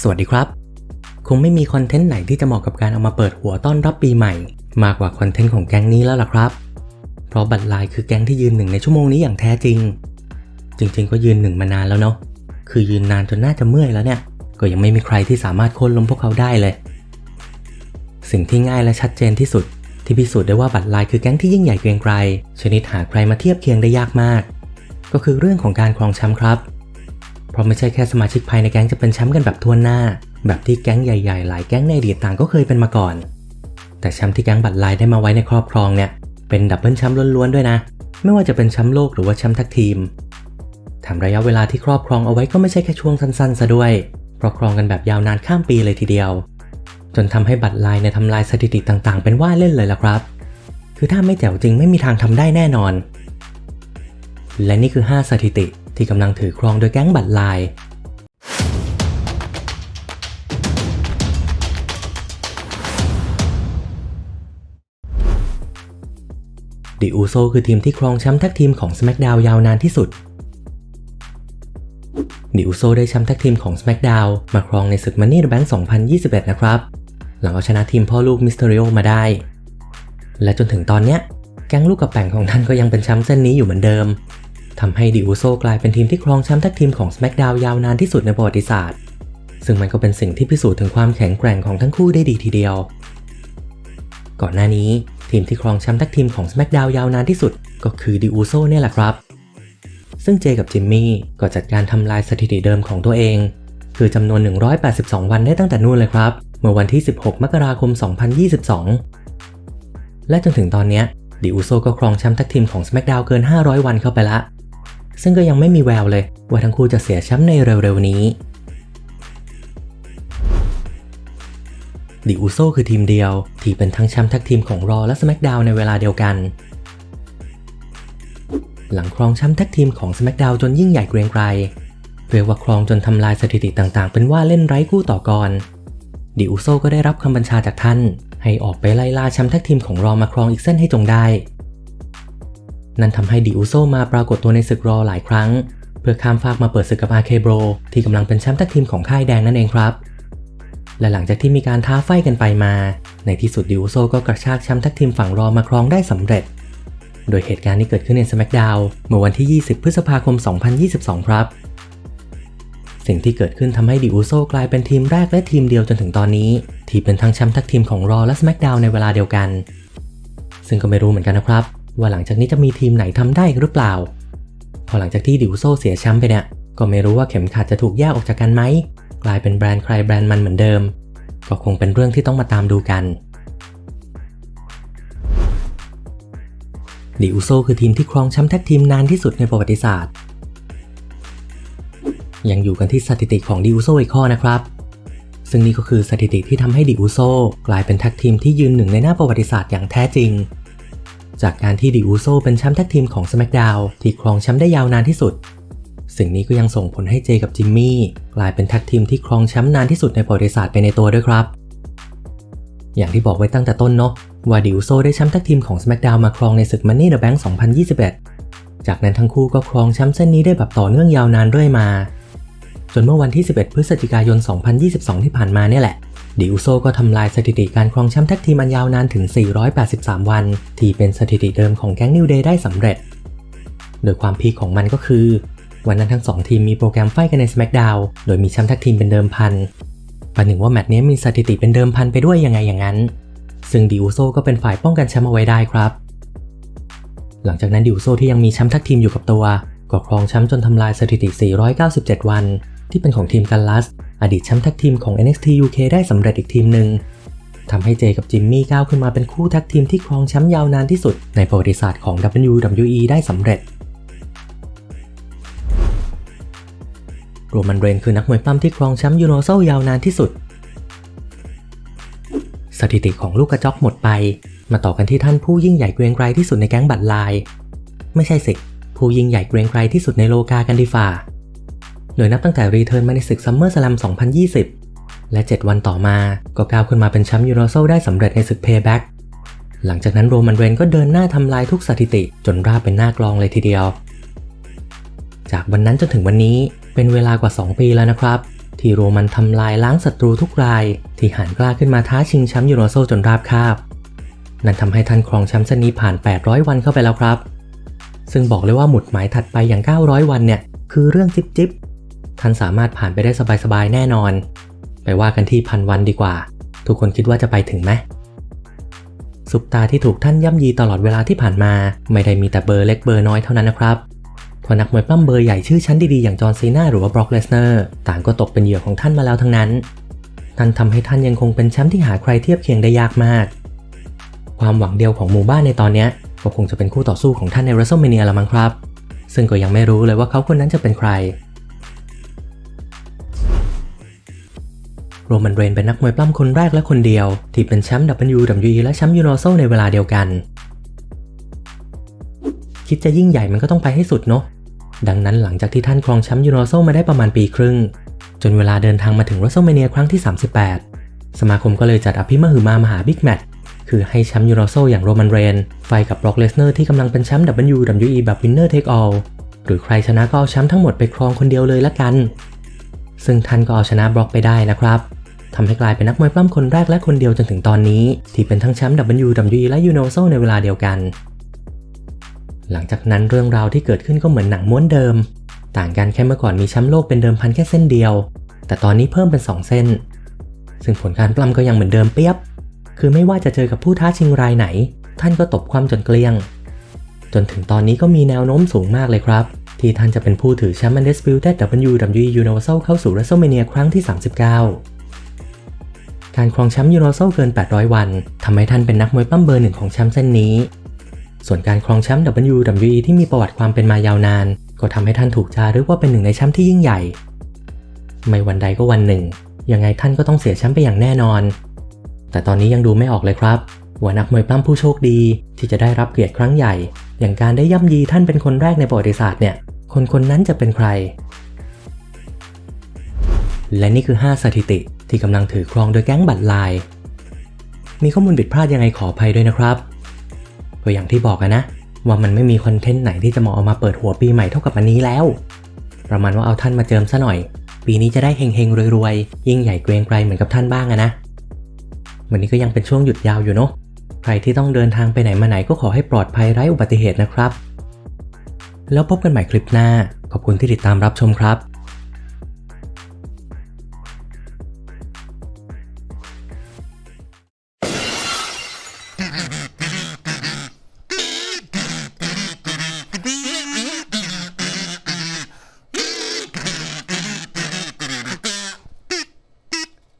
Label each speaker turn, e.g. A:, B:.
A: สวัสดีครับ คงไม่มีคอนเทนต์ไหนที่จะเหมาะกับการเอามาเปิดหัวต้อนรับปีใหม่ มากกว่าคอนเทนต์ของแก๊งนี้แล้วล่ะครับ เพราะบัตรลายคือแก๊งที่ยืนหนึ่งในชั่วโมงนี้อย่างแท้จริง จริง ๆ ก็ยืนหนึ่งมานานแล้วเนาะคือยืนนานจนน่าจะเมื่อยแล้วเนี่ย ก็ยังไม่มีใครที่สามารถโค่นล้มพวกเขาได้เลย สิ่งที่ง่ายและชัดเจนที่สุด ที่พิสูจน์ได้ว่าบัตรลายคือแก๊งที่ยิ่งใหญ่เกรียงไกรชนิดหาใครมาเทียบเคียงได้ยากมาก ก็คือเรื่องของการครองแชมป์ครับ เพราะไม่ใช่แค่สมาชิกภายในแก๊งจะเป็นแชมป์กันแบบทั่วหน้า แบบที่แก๊งใหญ่ๆ หลายแก๊งในอดีตต่างก็เคยเป็นมาก่อน แต่แชมป์ที่แก๊งบัตรลายได้มาไว้ในครอบครองเนี่ยเป็นดับเบิลแชมป์ล้วนๆด้วยนะ ไม่ว่าจะเป็นแชมป์โลกหรือว่าแชมป์แท็กทีมแถมระยะเวลาที่ครอบครองเอาไว้ก็ไม่ใช่แค่ช่วงสั้นๆซะด้วยเพราะครองกันแบบยาวนานข้ามปีเลยทีเดียว จนทำให้บัตรลายในทำลายสถิติต่างๆ เป็นว่าเล่นเลยล่ะครับ คือถ้าไม่แจ๋วจริงไม่มีทางทำได้แน่นอน และนี่คือ 5 สถิติ ที่กำลังถือครองโดยแก๊งบัตรลาย ดิอูโซคือทีมที่ครองแชมป์แท็กทีมของ SmackDown ยาวนานที่สุด ดิอูโซได้แชมป์แท็กทีมของ SmackDown มาครองในศึก Money the Bank 2021 นะครับ หลังเอาชนะทีมพ่อลูกมิสเตอริโอมาได้ และจนถึงตอนเนี้ยแก๊งลูกกับแป่งของท่านก็ยังเป็นแชมป์เส้นนี้อยู่เหมือนเดิม ทำให้ดิอูโซกลายเป็นทีมที่ครองแชมป์แท็กทีมของ SmackDown ยาวนานที่สุดในประวัติศาสตร์ ซึ่งมันก็เป็นสิ่งที่พิสูจน์ถึงความแข็งแกร่งของทั้งคู่ได้ดีทีเดียว ก่อนหน้านี้ทีมที่ครองแชมป์แท็กทีมของ SmackDown ยาวนานที่สุด ก็คือดิอูโซเนี่ยแหละครับ ซึ่งเจกับจิมมี่ก็จัดการทำลายสถิติเดิมของตัวเอง คือจำนวน 182 วันได้ตั้งแต่นู่นเลยครับ เมื่อวันที่ 16 มกราคม 2022 และจนถึงตอนนี้ดิอูโซก็ครองแชมป์แท็กทีมของ SmackDown เกิน 500 วันเข้าไปละ ซึ่งก็ยังไม่มีแววเลยว่าทั้งคู่จะเสียแชมป์ในเร็วๆนี้ดิอูโซคือทีมเดียว ที่เป็นทั้งแชมป์ท็กทีมของรอและ SmackDown ในเวลาเดียวกัน หลังครองแชมป์แท็กทีมของ SmackDown จนยิ่งใหญ่เกรียงไกรเรียกว่าครองจนทำลายสถิติต่างๆ เป็นว่าเล่นไร้คู่ต่อกรดิอูโซก็ได้รับคำบัญชาจากท่าน ให้ออกไปไล่ล่าแชมป์แท็กทีมของรอมาครองอีกเส้นให้จงได้ นั่นทำให้ดิอูโซมาปรากฏตัวในศึกรอหลายครั้ง เพื่อข้ามฟากมาเปิดศึกกับ RK Bro ที่กำลังเป็นแชมป์แท็กทีมของค่ายแดงนั่นเองครับ และหลังจากที่มีการท้าไฟกันไปมา ในที่สุดดิวโซก็กระชากแชมป์แท็กทีมฝั่งรอมาครองได้สำเร็จ โดยเหตุการณ์นี้เกิดขึ้นใน SmackDown เมื่อวันที่ 20 พฤษภาคม 2022 ครับสิ่งที่เกิดขึ้นทำให้ดิวโซกลายเป็นทีมแรกและทีมเดียวจนถึงตอนนี้ ที่เป็นทั้งแชมป์ท็กทีมของรอและ SmackDown ในเวลาเดียวกัน ซึ่งก็ไม่รู้เหมือนกันนะครับ ว่าหลังจากนี้จะมีทีมไหนทำได้หรือเปล่า พอหลังจากที่ดิวโซเสียแชมป์ไปเนี่ย ก็ไม่รู้ว่าเข็มขัดจะถูกแยกออกจากกันไหม กลายเป็นแบรนด์ใครแบรนด์มันเหมือนเดิม ก็คงเป็นเรื่องที่ต้องมาตามดูกันดิอุโซคือทีมที่ครองแชมป์แท็กทีมนานที่สุดในประวัติศาสตร์ ยังอยู่กันที่สถิติของดิอุโซอีกข้อนะครับ ซึ่งนี่ก็คือสถิติที่ทำให้ดิอุโซกลายเป็นแท็กทีมที่ยืนหนึ่งในหน้าประวัติศาสตร์อย่างแท้จริง จากการที่ดิอุโซเป็นแชมป์แท็กทีมของ SmackDown ที่ครองแชมป์ได้ยาวนานที่สุด สิ่งนี้ก็ยังส่งผลให้เจกับจิมมี่กลายเป็นแท็กทีมที่ครองแชมป์นานที่สุดในประวัติศาสตร์ไปในตัวด้วยครับ อย่างที่บอกไว้ตั้งแต่ต้นเนาะว่าดิวโซได้แชมป์แท็กทีมของ SmackDown มาครองในศึก Money the Bank 2021 จากนั้นทั้งคู่ก็ครองแชมป์เส้นนี้ได้แบบต่อเนื่องยาวนานเรื่อยมา จนเมื่อวันที่ 11 พฤศจิกายน 2022 ที่ผ่านมาเนี่ยแหละ ดิวโซก็ทำลายสถิติการครองแชมป์แท็กทีมันยาวนานถึง 483 วัน ที่เป็นสถิติเดิมของแก๊งนิวเดย์ได้สำเร็จ โดยความพีคของมันก็คือ วันนั้นทั้งสองทีมมีโปรแกรมไฟกันใน SmackDown โดยมีแชมป์แท็กทีมเป็นเดิมพันประหนึ่งว่าแมตช์นี้มีสถิติเป็นเดิมพันไปด้วยยังไงอย่างนั้น ซึ่งดิวโซก็เป็นฝ่ายป้องกันแชมป์เอาไว้ได้ครับ หลังจากนั้นดิวโซที่ยังมีแชมป์แท็กทีมอยู่กับตัวก็ครองแชมป์จนทำลายสถิติ 497 วัน ที่เป็นของทีมกันลัส อดีตแชมป์แท็กทีมของ NXT UK ได้สำเร็จอีกทีมหนึ่งทำให้เจกับจิมมี่ก้าวขึ้นมาเป็นคู่แท็กทีมที่ครองแชมป์ยาวนานที่สุดในประวัติศาสตร์ของ WWE ได้สำเร็จโรมันเรนคือนักมวยปล้ำที่ครองแชมป์ยูโนโซยาวนานที่สุด สถิติของลูกกระจอกหมดไป มาต่อกันที่ท่านผู้ยิ่งใหญ่เกรียงไกรที่สุดในแก๊งบัตรลาย ไม่ใช่สิ ผู้ยิ่งใหญ่เกรียงไกรที่สุดในโลกากันดีฝ่า โดยนับตั้งแต่รีเทิร์นมาในศึกซัมเมอร์สลัม2020 และ 7 วันต่อมาก็ก้าวขึ้นมาเป็นแชมป์ยูโรโซได้สำเร็จในศึกเพย์แบ็กหลังจากนั้นโรมันเรนก็เดินหน้าทำลายทุกสถิติจนราบเป็นหน้ากลองเลยทีเดียว จากวันนั้นจนถึงวันนี้เป็นเวลากว่า 2 ปีแล้วนะครับ ที่โรมันทำลายล้างศัตรูทุกราย ที่หันกล้าขึ้นมาท้าชิงแชมป์ยูโรโซจนราบคาบ นั่นทำให้ท่านครองแชมป์เส้นนี้ผ่าน 800 วันเข้าไปแล้วครับ ซึ่งบอกเลยว่าหมุดหมายถัดไปอย่าง 900 วันเนี่ยคือเรื่องจิ๊บจิบ ท่านสามารถผ่านไปได้สบายๆแน่นอน ไปว่ากันที่พันวันดีกว่า ทุกคนคิดว่าจะไปถึงไหมสุปตาที่ถูกท่านย่ำยีตลอดเวลาที่ผ่านมา ไม่ได้มีแต่เบอร์เล็กเบอร์น้อยเท่านั้นนะครับเพราะนักมวยปล้ำเบอร์ใหญ่ชื่อชั้นดีๆอย่างจอห์นซีนาหรือว่าบร็อกเลสเนอร์ต่างก็ตกเป็นเหยื่อของท่านมาแล้วทั้งนั้นนั่นทำให้ท่านยังคงเป็นแชมป์ที่หาใครเทียบเคียงได้ยากมาก ความหวังเดียวของหมู่บ้านในตอนนี้ก็คงจะเป็นคู่ต่อสู้ของท่านใน w r e s t l e m a n i a ละมั้งครับ ซึ่งก็ยังไม่รู้เลยว่าเขาคนนั้นจะเป็นใคร โรมันเรนเป็นนักมวยปล้ำคนแรกและคนเดียว ที่เป็นแชมป์ WWE และแชมป์ยูโรโซในเวลาเดียวกัน คิดจะยิ่งใหญ่มันก็ต้องไปให้สุดเนาะดังนั้นหลังจากที่ท่านครองแชมป์ยูโรโซมาได้ประมาณปีครึ่ง จนเวลาเดินทางมาถึง w r e s t l e m a n i a ครั้งที่ 38 สมาคมก็เลยจัดอภิมหึมามหาบิ๊กแมตช์คือให้แชมป์ยูโรโซอย่างโรมันเรนไฟกับบร็อกเลสเนอร์ที่กำลังเป็นแชมป์ WWE แบบ Winner Take All หรือใครชนะก็เอาแชมป์ทั้งหมดไปครองคนเดียวเลยละกัน ซึ่งท่านก็เอาชนะบร็อกไปได้นะครับ ทำให้กลายเป็นนักมวยปล้ำคนแรกและคนเดียวจนถึงตอนนี้ ที่เป็นทั้งแชมป์ WWE และ Universal ในเวลาเดียวกัน หลังจากนั้นเรื่องราวที่เกิดขึ้นก็เหมือนหนังม้วนเดิม ต่างกันแค่เมื่อก่อนมีแชมป์โลกเป็นเดิมพันแค่เส้นเดียว แต่ตอนนี้เพิ่มเป็น 2 เส้น ซึ่งผลการปล้ำก็ยังเหมือนเดิมเปียบ คือไม่ว่าจะเจอกับผู้ท้าชิงรายไหน ท่านก็ตบความจนเกลี้ยง จนถึงตอนนี้ก็มีแนวโน้มสูงมากเลยครับที่ท่านจะเป็นผู้ถือแชมป์ Undisputed WWE Universal เข้าสู่ WrestleMania ครั้งที่ 39 การครองแชมป์ยูโรโซเกิน 800 วันทำให้ท่านเป็นนักมวยปั้มเบอร์หนึ่งของแชมป์เส้นนี้ ส่วนการครองแชมป์ WWE ที่มีประวัติความเป็นมายาวนาน ก็ทำให้ท่านถูกจารึกว่าเป็นหนึ่งในแชมป์ที่ยิ่งใหญ่ ไม่วันใดก็วันหนึ่ง ยังไงท่านก็ต้องเสียแชมป์ไปอย่างแน่นอน แต่ตอนนี้ยังดูไม่ออกเลยครับว่านักมวยปล้ำผู้โชคดีที่จะได้รับเกียรติครั้งใหญ่ อย่างการได้ย่ำยีท่านเป็นคนแรกในประวัติศาสตร์เนี่ย คนคนนั้นจะเป็นใคร และนี่คือ 5 สถิติ ที่กำลังถือครองโดยแก๊งบัตรลาย มีข้อมูลผิดพลาดยังไงขออภัยด้วยนะครับก็อย่างที่บอกนะ ว่ามันไม่มีคอนเทนต์ไหนที่จะเหมาะเอามาเปิดหัวปีใหม่เท่ากับอันนี้แล้ว ประมาณว่าเอาท่านมาเจิมซะหน่อย ปีนี้จะได้เฮงๆรวยๆ ยิ่งใหญ่เกรงไกรเหมือนกับท่านบ้างนะ วันนี้ก็ยังเป็นช่วงหยุดยาวอยู่เนาะใครที่ต้องเดินทางไปไหนมาไหนก็ขอให้ปลอดภัยไร้อุบัติเหตุนะครับ แล้วพบกันใหม่คลิปหน้า ขอบคุณที่ติดตามรับชมครับ Ha ha ha!